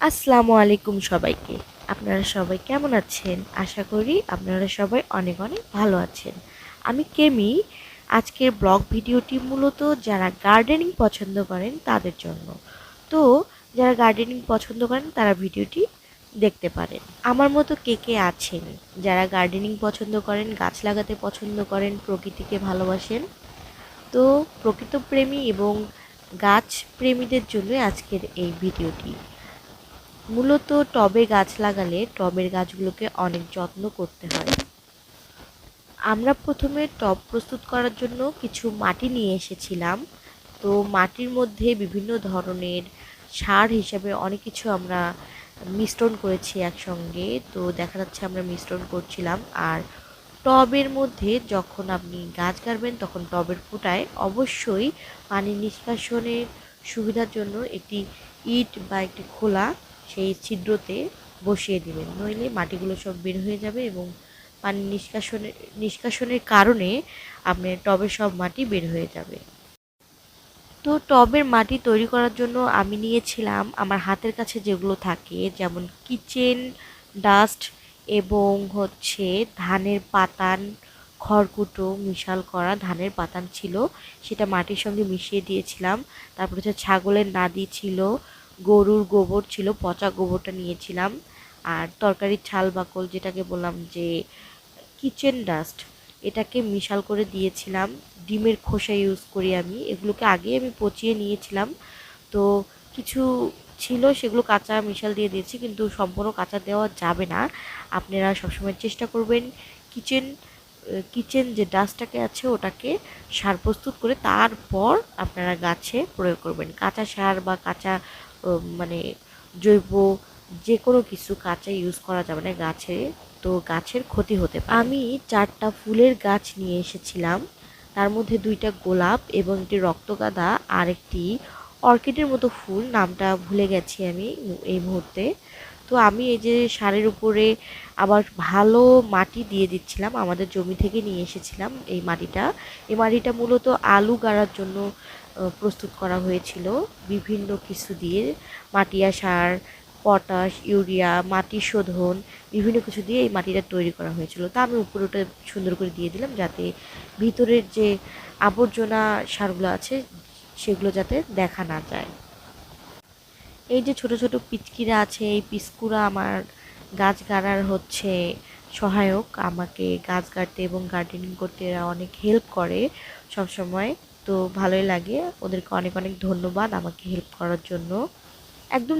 আসসালামু আলাইকুম সবাইকে। আপনারা সবাই কেমন আছেন? আশা করি আপনারা সবাই অনেক অনেক ভালো আছেন। আমি কেমি। আজকের ব্লগ ভিডিওটি মূলত যারা গার্ডেনিং পছন্দ করেন তাদের জন্য। তো যারা গার্ডেনিং পছন্দ করেন তারা ভিডিওটি দেখতে পারেন। আমার মতো কে কে আছেন? যারা গার্ডেনিং পছন্দ করেন, গাছ লাগাতে পছন্দ করেন, প্রকৃতিকে ভালোবাসেন। তো প্রকৃত প্রেমী এবং গাছ প্রেমীদের জন্য আজকের এই ভিডিওটি। মূলত টবে গাছ লাগালে টবের গাছগুলোকে অনেক যত্ন করতে হয়। আমরা প্রথমে টব প্রস্তুত করার জন্য কিছু মাটি নিয়ে এসেছিলাম। তো মাটির মধ্যে বিভিন্ন ধরনের সার হিসাবে অনেক কিছু আমরা মিশ্রণ করেছি একসঙ্গে। তো দেখা যাচ্ছে আমরা মিশ্রণ করছিলাম। আর টবের মধ্যে যখন আপনি গাছ গাড়বেন তখন টবের ফুটায়। অবশ্যই পানি নিষ্কাশনের সুবিধার জন্য একটি ইট বা একটি খোলা সেই ছিদ্রতে বসিয়ে দেবেন। নইলে মাটিগুলো সব বের হয়ে যাবে এবং পানি নিষ্কাশনের নিষ্কাশনের কারণে আপনার টবের সব মাটি বের হয়ে যাবে। তো টবের মাটি তৈরি করার জন্য আমি নিয়েছিলাম আমার হাতের কাছে যেগুলো থাকে, যেমন কিচেন, ডাস্ট এবং হচ্ছে ধানের পাতান, খড়কুটো মিশাল করা ধানের পাতান ছিল। সেটা মাটির সঙ্গে মিশিয়ে দিয়েছিলাম। তারপর হচ্ছে ছাগলের নাদি ছিল গরুর গোবর ছিল, পচা গোবরটা নিয়েছিলাম। আর তরকারির ছাল বাকল যেটাকে বললাম যে কিচেন ডাস্ট এটাকে মিশাল করে দিয়েছিলাম। ডিমের খোসা ইউজ করি আমি। এগুলোকে আগে আমি পচিয়ে নিয়েছিলাম। তো কিছু ছিল, সেগুলো কাঁচা মিশাল দিয়ে দিয়েছি, কিন্তু সম্পূর্ণ কাঁচা দেওয়া যাবে না। আপনারা সবসময় চেষ্টা করবেন। কিচেন কিচেন যে ডাস্টটাকে আছে ওটাকে সার প্রস্তুত করে তারপর আপনারা গাছে প্রয়োগ করবেন। কাঁচা সার বা কাঁচা মানে জৈব যে কোনো কিছু কাঁচা ইউজ করা যাবে না গাছে, তো গাছের ক্ষতি হতে পারে। আমি চারটা ফুলের গাছ নিয়ে এসেছিলাম। তার মধ্যে দুইটা গোলাপ এবং একটি রক্তগাঁদা আর একটি অর্কিডের মতো ফুল। নামটা ভুলে গেছি আমি এই মুহূর্তে। তো আমি এই যে সারের উপরে আবার ভালো মাটি দিয়ে দিচ্ছিলাম, আমাদের জমি থেকে নিয়ে এসেছিলাম এই মাটিটা। এই মাটিটা মূলত আলু গাড়ার জন্য প্রস্তুত করা হয়েছিল। বিভিন্ন কিছু দিয়ে মাটিয়া সার, পটাশ, ইউরিয়া, মাটি শোধন, বিভিন্ন কিছু দিয়ে এই মাটিটা তৈরি করা হয়েছিল। তা আমি উপরে ওটা সুন্দর করে দিয়ে দিলাম যাতে ভিতরের যে আবর্জনা সারগুলো আছে, সেগুলো যাতে দেখা না যায়। এই যে ছোট ছোট পিচকিরা আছে, এই পিচকুরা আমার গাছ গাড়ার হচ্ছে সহায়ক। আমাকে গাছ গাড়তে এবং গার্ডেনিং করতে এরা অনেক হেল্প করে সব সময় তো ভালোই লাগে। ওদেরকে অনেক অনেক ধন্যবাদ আমাকে হেল্প করার জন্য। একদম